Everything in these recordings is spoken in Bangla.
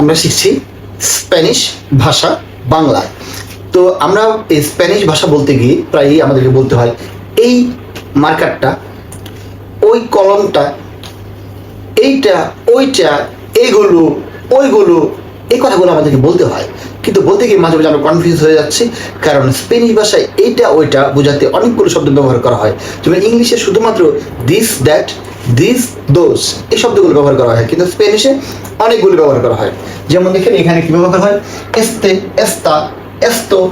আমরা শিখছি স্প্যানিশ ভাষা বাংলায়। তো আমরা এই স্প্যানিশ ভাষা বলতে গিয়ে প্রায়ই আমাদেরকে বলতে হয়, এই মার্কারটা, ওই কলমটা, এইটা, ওইটা, এইগুলো, ওইগুলো, এই কথাগুলো আমাদেরকে বলতে হয়। কিন্তু বলতে গিয়ে মাঝে মাঝে আমরা কনফিউজ হয়ে যাচ্ছি, কারণ স্পেনিশ ভাষায় এইটা, ওইটা বোঝাতে অনেকগুলো শব্দ ব্যবহার করা হয়। যেমন ইংলিশে শুধুমাত্র দিস দ্যাট দিস দোস এই শব্দগুলো ব্যবহার করা হয়। কিন্তু স্পেনিশে অনেকগুলো ব্যবহার করা হয়। যেমন দেখেন, এখানে কি ব্যবহার হয়? এস্তে এস্তা এস্তো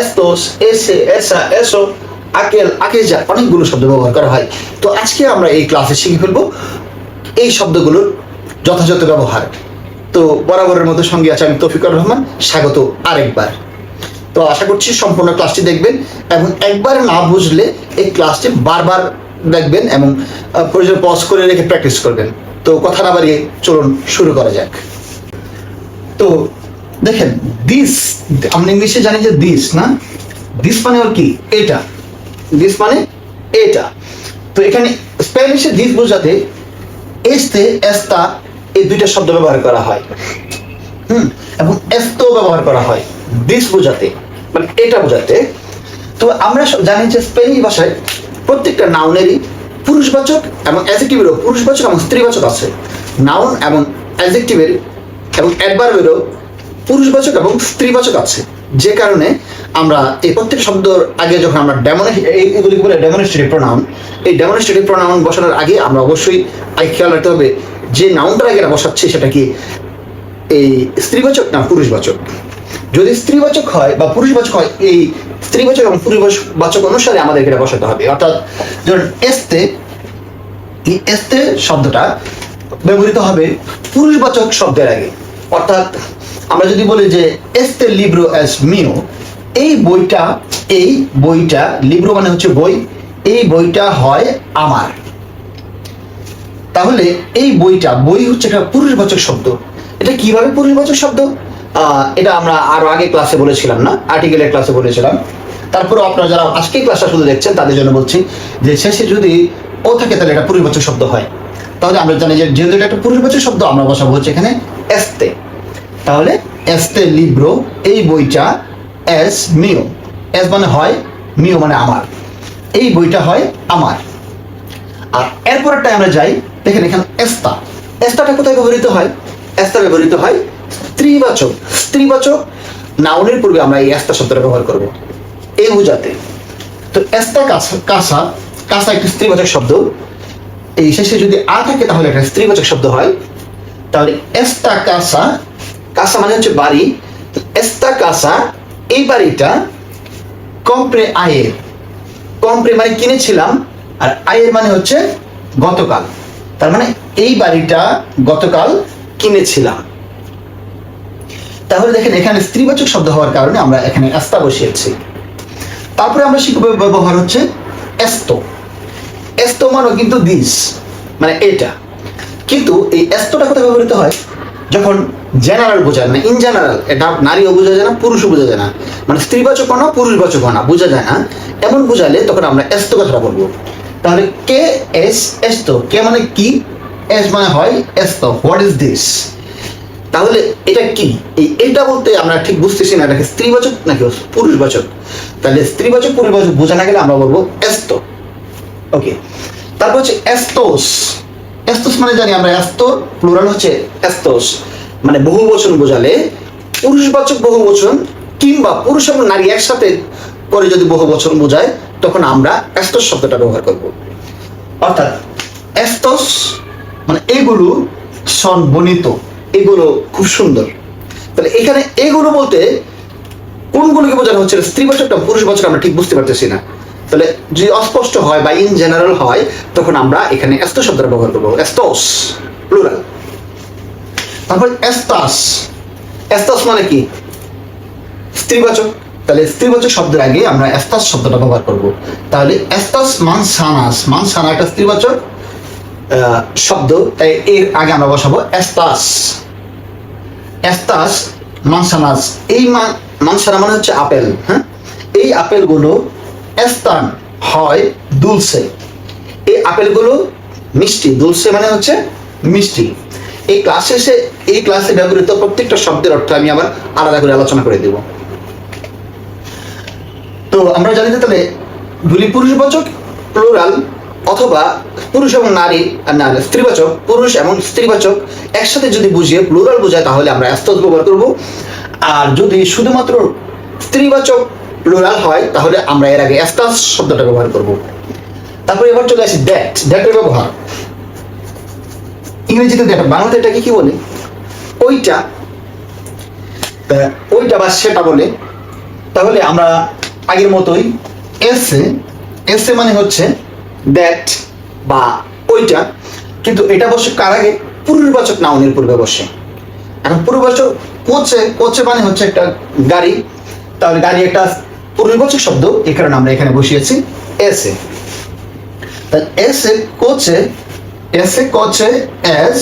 এস্টোস এসে এসা এসো আকেল আকেজা অনেকগুলো শব্দ ব্যবহার করা হয়। তো আজকে আমরা এই ক্লাসে শিখে ফেলব এই শব্দগুলোর যথাযথ ব্যবহার। তো বরাবরের মতো সঙ্গে আছে আমি তফিকুর রহমান, স্বাগত আরেকবার। তো আশা করছি সম্পূর্ণ ক্লাসটি দেখবেন এবং একবার না বুঝলে এই ক্লাসটি বারবার দেখবেন এবং প্রয়োজন পজ করে রেখে প্র্যাকটিস করবেন। তো কথা না বাড়িয়ে চলুন শুরু করা যাক। তো দেখেন দিস আমরা ইংলিশে জানি যে দিস না? দিস মানে ওর কি? এটা। দিস মানে এটা। তো এখানে স্প্যানিশে দিস বোঝাতে এস্তে এস্তা এই দুইটা শব্দ ব্যবহার করা হয়। হুম? এবং এস্তো ব্যবহার করা হয়। দিস বোঝাতে মানে এটা বোঝাতে। তো আমরা জানি যে স্পেনিশ ভাষায় প্রত্যেকটা নাউনেরই পুরুষবাচক এবং অ্যাজেক্টিভেরও পুরুষবাচক এবং স্ত্রীবাচক আছে। নাউন এবং অ্যাজেক্টিভের এবং অ্যাডভার্বেরও পুরুষবাচক এবং স্ত্রীবাচক আছে। যে কারণে আমরা এই প্রত্যেক শব্দর আগে যখন আমরা ডেমনে এগুলিকে বলে ডেমনস্ট্রেটিভ প্রোনাউন এই ডেমনস্ট্রেটিভ প্রোনাউন বসানোর আগে আমরা অবশ্যই আগে খেয়াল রাখতে হবে যে নাউনটার আগে বসাচ্ছি সেটা কি? এই স্ত্রীবাচক না পুরুষবাচক? যদি স্ত্রীবাচক হয় বা পুরুষবাচক হয়, এই স্ত্রীবাচক এবং পুরুষবাচক অনুসারে আমাদের এটা বসাতে হবে। অর্থাৎ ধরুন, এস্তে, এই এস্তে শব্দটা ব্যবহৃত হবে পুরুষবাচক শব্দের আগে। অর্থাৎ আমরা যদি বলি যে এস্তে লিব্রো অ্যাস মিও, এই বইটা এই বইটা, লিব্রো মানে হচ্ছে বই, এই বইটা হয় আমার। তাহলে এই বইটা, বই হচ্ছে একটা পুরুষবাচক শব্দ। এটা কীভাবে পুরুষবাচক শব্দ? এটা আমরা আরও আগে ক্লাসে বলেছিলাম না? আর্টিকেলের ক্লাসে বলেছিলাম। তারপরে আপনারা যারা আজকে ক্লাসটা শুধু দেখছেন, তাদের জন্য বলছি যে শেষে যদি ও থাকে, তাহলে এটা পুরুষবাচক শব্দ হয়। তাহলে আমরা জানি যে যেহেতু এটা একটা পুরুষবাচক শব্দ, আমরা বসাবো হচ্ছে এখানে এস্তে। তাহলে এস্তে লিব্রো, এই বইটা এস মিও। এস মানে হয় মিও মানে আমার। এই বইটা হয় আমার। আর এরপরেরটায় আমরা যাই, দেখেন এখানে এস্তা। এস্তাটা কোথায় ব্যবহৃত হয়? এস্তা ব্যবহৃত হয় স্ত্রীবাচক স্ত্রীবাচক নাউনের পূর্বে আমরা এই এস্তা শব্দটা ব্যবহার করব। এই বোঝাতে। তো এস্তা কাসা কাসা একটি স্ত্রীবাচক শব্দ। এই শেষে যদি আ থাকে তাহলে একটা স্ত্রীবাচক শব্দ হয়। তাহলে এস্তা কাসা কাসা মানে হচ্ছে বাড়ি। তো এস্তা কাসা এই বাড়িটা কম্প্রে আয়ের। কম্প্রে মানে কিনেছিলাম, আর আয়ের মানে হচ্ছে গতকাল। তার মানে এই বাড়িটা গতকাল কিনেছিলাম। তাহলে দেখেন এখানে স্ত্রীবাচক শব্দ হওয়ার কারণে আমরা এখানে এস্তা বসিয়েছি। তারপরে আমরা শিখব ব্যবহার হচ্ছে এস্তো। এস্তো মানে কিন্তু দিস মানে এটা। কিন্তু এই এস্তোটা কোথায় ব্যবহৃত হয়? যখন জেনারেল বোঝায় না ইন জেনারেল এটা নারীও বোঝা যায় না, পুরুষও বোঝা যায় না। মানে স্ত্রীবাচক না, পুরুষবাচক না, বোঝা যায় না। এমন বোঝালে তখন আমরা এস্তো কথাটা বলব। তাহলে কে এস এস্তো? কে মানে কি? এস মানে হয় এস্তো। হোয়াট ইজ দিস তাহলে এটা কি? এই এটা বলতে আমরা ঠিক বুঝতেছি না এটাকে স্ত্রীবাচক নাকি পুরুষবাচক? তাহলে স্ত্রীবাচক, পুরুষবাচক বোঝা না গেলে আমরা বলব এস্তো ওকে তারপর হচ্ছে এস্তোস। এস্তোস মানে জানি আমরা এস্তোর প্লুরাল হচ্ছে এস্তোস। মানে বহু বচন বোঝালে পুরুষবাচক বহু বচন কিংবা পুরুষ এবং নারী একসাথে করে যদি বহু বচন বোঝায়, তখন আমরা এস্তোস শব্দটা ব্যবহার করব। অর্থাৎ এস্তোস মানে এগুলো সন বনিত এগুলো খুব সুন্দর। তাহলে এখানে এগুলো বলতে কোনগুলোকে বোঝানো হচ্ছে? স্ত্রী স্ত্রীবাচক না পুরুষবাচক আমরা ঠিক বুঝতে পারতেছি না। তাহলে যদি অস্পষ্ট হয় বা ইন জেনারেল হয়, তখন আমরা এখানে এস্ত শব্দটা ব্যবহার করব। এস্তোস প্লুরাল তারপর এস্তাস। এস্তাস মানে কি? স্ত্রীবাচক। তাহলে স্ত্রীবাচক শব্দের আগে আমরা এস্তাস শব্দটা ব্যবহার করব। তাহলে এস্তাস মানসানাস। মানসানা একটা স্ত্রীবাচক শব্দ, তাই এর আগে আমরা বসাবো এস্তাস। এস্তাস, মানসানাস। এই মানসানা মানে হচ্ছে আপেল হ্যাঁ? এই আপেলগুলো এস্তান হয় দুলসে এই আপেলগুলো মিষ্টি দুলসে মানে হচ্ছে মিষ্টি। এই ক্লাস শেষে এই ক্লাসে ব্যবহৃত প্রত্যেকটা শব্দের অর্থ আমি আবার আলাদা করে আলোচনা করে দেব। তো আমরা জানি যে তাহলে বলি পুরুষবাচক প্লুরাল অথবা পুরুষ এবং নারী না স্ত্রীবাচক, পুরুষ এবং স্ত্রীবাচক একসাথে যদি বুঝিয়ে প্লুরাল বোঝায়, তাহলে আমরা অ্যাস্তস ব্যবহার করব। আর যদি শুধুমাত্র স্ত্রীবাচক প্লুরাল হয়, তাহলে আমরা এর আগে অ্যাস্তাস শব্দটা ব্যবহার করব। তারপরে এবার চলে আসি দ্যাট দ্যাটের ব্যবহার। ইংরেজিতে দ্যাট বাংলাতে এটাকে কি বলে? ওইটা ওইটা বা সেটা বলে। তাহলে আমরা আগের মতোই এসে এসে মানে হচ্ছে দ্যাট বা ওইটা, কিন্তু এটা বসে কার আগে? পুরুষবাচক নাউনের পূর্বে বসে এখন পুরুষবাচক কোচে কোচে মানে হচ্ছে একটা গাড়ি। তাহলে গাড়ি একটা পুরুষবাচক শব্দ, এই কারণে আমরা এখানে বসিয়েছি এসে এসে কোচে এসে কোচে এস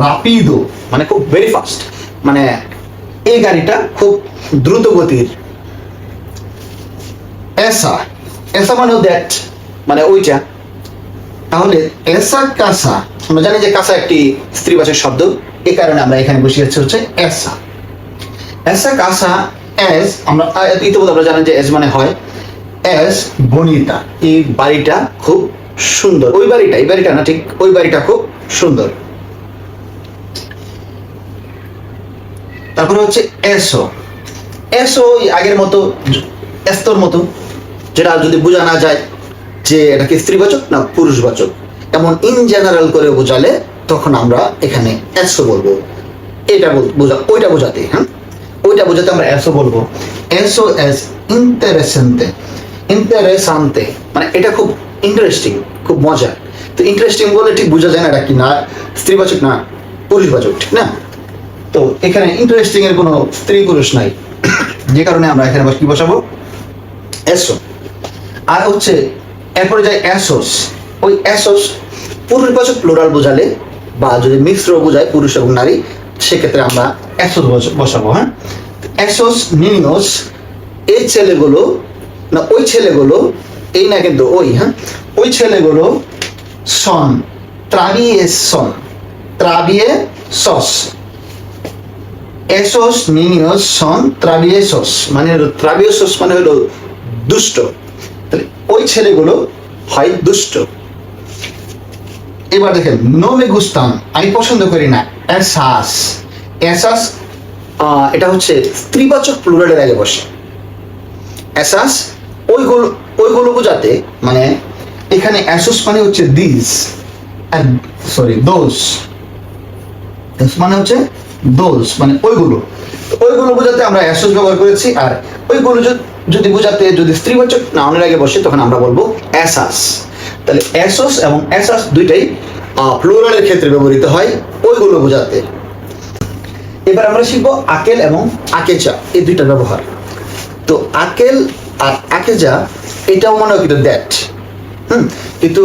রাপিদো মানে খুব ভেরি ফাস্ট মানে এই গাড়িটা খুব দ্রুত গতির এসা এসা মানে দ্যাট মানে ওইটা। তাহলে এসা কাসা। আমরা জানি যে কাসা একটি স্ত্রীবাচক শব্দ। এই কারণে আমরা এখানে বসিয়েছি হচ্ছে এসা। এসা কাসা, এস, আমরা ইতিমধ্যে আমরা জানি যে এস মানে হয়। এস বনিতা। এই বাড়িটা খুব সুন্দর। ওই বাড়িটা, এই বাড়িটা না, ঠিক ওই বাড়িটা খুব সুন্দর। তারপরে হচ্ছে এসো। এসো আগের মতো, এস্তর মতো, যেটা যদি বোঝা না যায়। যে এটা কি স্ত্রীবাচক না পুরুষবাচক? এমন ইন জেনারেল করে বোঝালে তখন আমরা এখানে এসো বলব। এটা বোঝা ওইটা বোঝাতে হ্যাঁ? ওইটা বোঝাতে আমরা এসো বলব। এসো এস ইন্টারেসেন্তে ইন্টারেসান্তে। মানে এটা খুব ইন্টারেস্টিং খুব মজা তো ইন্টারেস্টিং বলে ঠিক বোঝা যায় না এটা কি না, স্ত্রীবাচক না, পুরুষবাচক, ঠিক না? তো এখানে ইন্টারেস্টিং এর কোনো স্ত্রী পুরুষ নাই। যে কারণে আমরা এখানে কি বসাবো? এসো আর হচ্ছে এরপরে যায় অ্যাসোস ওই অ্যাসোস পুরুষবাচক প্লোরাল বোঝালে বা যদি মিশ্র বোঝায় পুরুষ এবং নারী, সেক্ষেত্রে আমরা অ্যাসোস বস- বসাবো হ্যাঁ? অ্যাসোস নিনিওস এই ছেলেগুলো, না, ওই ছেলেগুলো, এই না কিন্তু ওই হ্যাঁ? ওই ছেলেগুলো সন ত্রাবিয়ে সন, ত্রাবিয়ে সস। এসোস নিনিওস সন ত্রাবিয়েসোস মানে হলো ত্রাবিয়েসোস মানে হলো দুষ্ট। ওই ছেলেগুলো হয় দুষ্ট। এবার দেখেন, নো মে গুস্তাম, আমি পছন্দ করি না, এসাস। এসাস এটা হচ্ছে স্ত্রীবাচক প্লুরালের আগে বসে। এসাস ওইগুলো ওইগুলো বোঝাতে মানে এখানে অ্যাসোস মানে হচ্ছে দিস সরি দোষ মানে হচ্ছে দোষ মানে ওইগুলো। ওইগুলো বোঝাতে আমরা অ্যাসোস ব্যবহার করেছি, আর ওইগুলো যদি- যদি বোঝাতে, যদি স্ত্রীবাচক নাউনের আগে বসে, তখন আমরা বলব অ্যাসাস তাহলে অ্যাসোস এবং অ্যাসাস দুইটাই প্লুরালের ক্ষেত্রে ব্যবহৃত হয়, ওইগুলো বোঝাতে। এবার আমরা শিখব আকেল এবং আকেচা এই দুইটার ব্যবহার। তো আকেল আর আকেজা, এটাও মনে হয় কিন্তু দ্যাট হুম? কিন্তু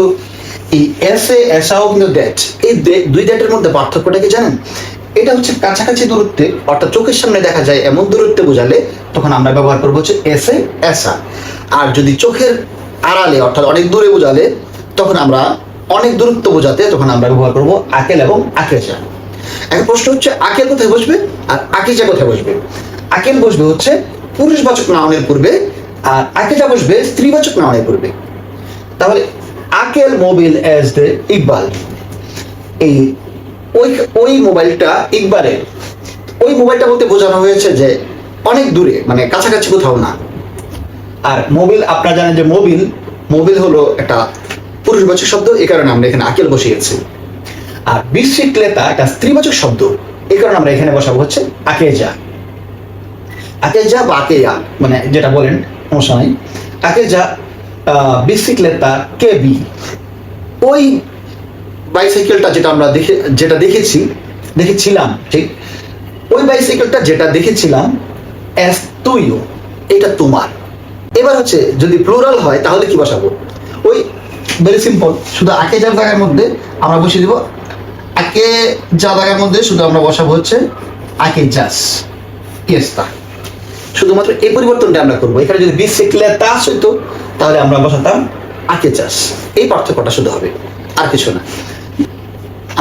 এই এসে, এসাও কিন্তু দ্যাট এই দুই দ্যাটের মধ্যে পার্থক্যটা কি জানেন? এটা হচ্ছে কাছাকাছি দূরত্বে, অর্থাৎ চোখের সামনে দেখা যায় এমন দূরত্বে বোঝালে তখন আমরা ব্যবহার করব হচ্ছে এসে এসা আর যদি চোখের আড়ালে, অর্থাৎ অনেক দূরে বোঝালে, তখন আমরা অনেক দূরত্ব বোঝাতে তখন আমরা ব্যবহার করব আকেল এবং আকেজা। এখন প্রশ্ন হচ্ছে, আকেল কোথায় বসবে আর আকিজা কোথায় বসবে? আকেল বসবে হচ্ছে পুরুষবাচক নাউনের পূর্বে আর আকিজা বসবে স্ত্রীবাচক নাউনের পূর্বে। তাহলে আকেল, মোবিল এজ দ্য ইকবাল, এই ওই ওই মোবাইলটা ইকবালের ওই মোবাইলটা বলতে বোঝানো হয়েছে যে অনেক দূরে মানে কাছাকাছি কোথাও না। আর মোবিল, আপনারা জানেন যে মোবিল মোবিল হলো একটা পুরুষবাচক শব্দ এই কারণে আমরা এখানে আকেল বসিয়েছি। আর বিশৃঙ্খলতা একটা স্ত্রীবাচক শব্দ এই কারণে আমরা এখানে বসাবো হচ্ছে আকেজা। আকেজা বা আকেয়া মানে যেটা বলেন, সমস্যা নাই। আকেজা বিশৃঙ্খলতা কে বি? ওই বাইসাইকেলটা যেটা আমরা দেখে, যেটা দেখেছি, দেখেছিলাম, ঠিক? ওই বাইসাইকেলটা যেটা দেখেছিলাম এস তুইও এটা তোমার। এবার হচ্ছে, যদি প্লুরাল হয়, তাহলে কি বসাবো? ওই ভেরি সিম্পল শুধু আকে যার জায়গার মধ্যে আমরা বসিয়ে দিব, আকে যা জায়গার মধ্যে শুধু আমরা বসাবো হচ্ছে, আকে জাস ইয়েস্তা শুধুমাত্র এই পরিবর্তনটা আমরা করব। এখানে যদি বিশ শিখলে তাস হইতো, তাহলে আমরা বসাতাম, আকে চাষ এই পার্থক্যটা শুধু হবে, আর কিছু না।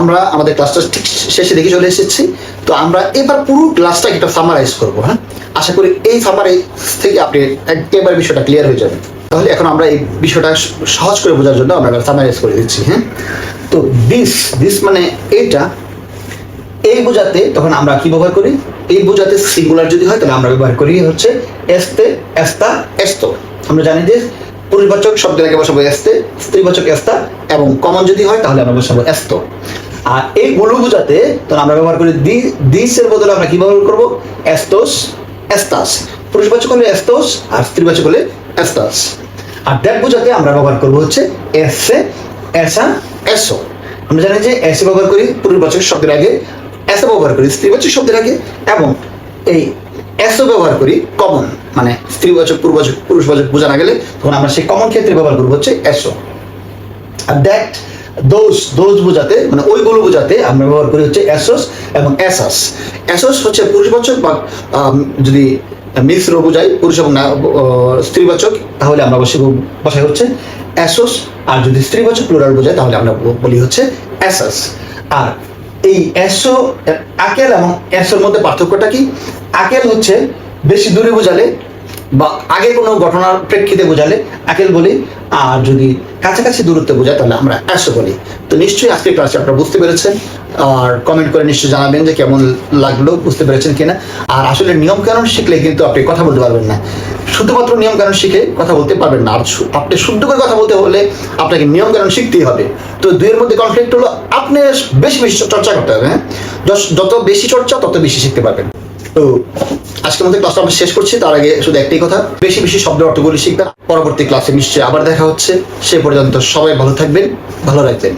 আমরা আমাদের ক্লাসটা ঠিক শেষে দেখে চলে এসেছি। তো আমরা এবার পুরো ক্লাসটা একটা সামারাইজ করব হ্যাঁ? আশা করি এই সামারাইজ থেকে আপনি একেবারে বিষয়টা ক্লিয়ার হয়ে যাবে। তাহলে এখন আমরা এই বিষয়টা সহজ করে বোঝার জন্য আমরা সামারাইজ করে দিচ্ছি হ্যাঁ? তো দিস দিস মানে এটা, এই বোঝাতে তখন আমরা কি ব্যবহার করি? এই বোঝাতে সিঙ্গুলার যদি হয় তাহলে আমরা ব্যবহার করি হচ্ছে এস্তে, এস্তা, এস্তো। আমরা জানি যে পুরুষবাচক শব্দের আগে বসাবো এস্তে, স্ত্রীবাচক এস্তা এবং কমন যদি হয় তাহলে আমরা বসাবো এস্তো। আর এই গুলো বোঝাতে তখন আমরা ব্যবহার করি দি, দিসের বদলে আমরা কি ব্যবহার করব? এস্তোস এস্তাস পুরুষবাচক হলে এস্তোস আর স্ত্রীবাচক হলে এস্তাস আর দ্যাট বোঝাতে আমরা ব্যবহার করব হচ্ছে এসে এসা এসো আমরা জানি যে এসে ব্যবহার করি পুরুষবাচক শব্দের আগে, এসে ব্যবহার করি স্ত্রীবাচক শব্দের আগে, এবং এই এসও ব্যবহার করি কমন। মানে স্ত্রীবাচক পুরুষবাচক পুরুষবাচক বোঝা না গেলে তখন আমরা সেই কমন ক্ষেত্রে ব্যবহার করব হচ্ছে এসো আর দ্যাট দোজ দোষ বোঝাতে মানে ওইগুলো বোঝাতে আমরা ব্যবহার করি হচ্ছে অ্যাসোস এবং অ্যাসাস। অ্যাসোস হচ্ছে পুরুষবাচক বা যদি মিশ্র বোঝাই, পুরুষ এবং স্ত্রীবাচক, তাহলে আমরা বসে বসাই হচ্ছে অ্যাসোস। আর যদি স্ত্রীবাচক প্লুরাল বোঝায় তাহলে আমরা বলি হচ্ছে অ্যাসাস। আর এই অ্যাসো আকেল এবং অ্যাসোর মধ্যে পার্থক্যটা কি? আকেল হচ্ছে বেশি দূরে বোঝালে বা আগে কোনো ঘটনার প্রেক্ষিতে বোঝালে আকেল বলি, আর যদি কাছাকাছি দূরত্বে বোঝায়, তাহলে আমরা অ্যাসো বলি। তো নিশ্চয়ই আজকের ক্লাসে আপনারা বুঝতে পেরেছেন, আর কমেন্ট করে নিশ্চয়ই জানাবেন যে কেমন লাগল, বুঝতে পেরেছেন কিনা। আর আসলে নিয়ম কানুন শিখলে কিন্তু আপনি কথা বলতে পারবেন না। শুধুমাত্র নিয়ম কানুন শিখে কথা বলতে পারবেন না। আর আপনি শুদ্ধ করে কথা বলতে হলে আপনাকে নিয়ম কানুন শিখতেই হবে। তো দুইয়ের মধ্যে কনফ্লিক্ট হলো, আপনি বেশি বেশি চর্চা করতে হবে হ্যাঁ? যত বেশি চর্চা, তত বেশি শিখতে পারবেন। তো আজকের মধ্যে ক্লাসটা আমরা শেষ করছি, তার আগে শুধু একটাই কথা, বেশি বেশি শব্দ অর্থগুলি শিখবেন। পরবর্তী ক্লাসে নিশ্চয়ই আবার দেখা হচ্ছে। সে পর্যন্ত সবাই ভালো থাকবেন, ভালো রাখবেন।